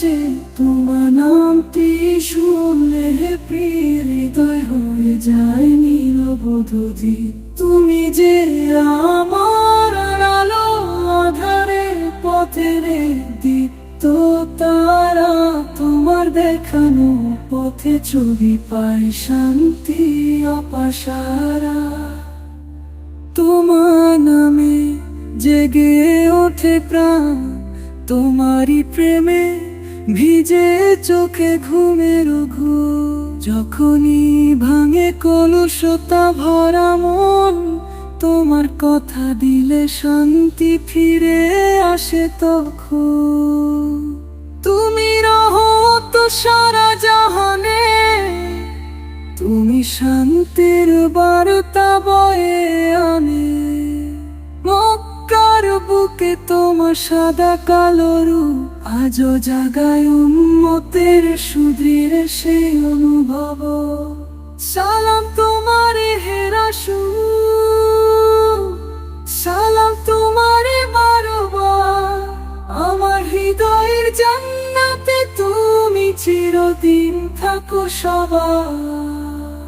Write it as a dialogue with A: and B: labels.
A: যে তোমার নামটি শুনলে প্রিয় হৃদয় হয়ে যায় নীলবধূতি তুমি যে আমার আলো আধারে পথের দি তো তারা, তোমার দেখানো পথে ছবি পায় শান্তি অপাসারা। তোমার নামে জেগে ওঠে প্রাণ, তোমারই প্রেমে ভিজে চোখে ঘুমের ঘু যখনই ভাঙে কলুষতা ভরা মন, তোমার কথা দিলে শান্তি ফিরে আসে তখন। তুমি রহত সারা জাহানে, তুমি শান্তির বার্তা বয়ে আনে। মক্কার বুকে তোমার সাদা কালো রূপ আজও জাগায় উন্মতের সুদৃঢ় সেই অনুভব। সালাম তোমারে হেরাসু সালাম তোমারে আমার হৃদয়ের জান্নাতে তুমি চিরদিন থাকো সবার।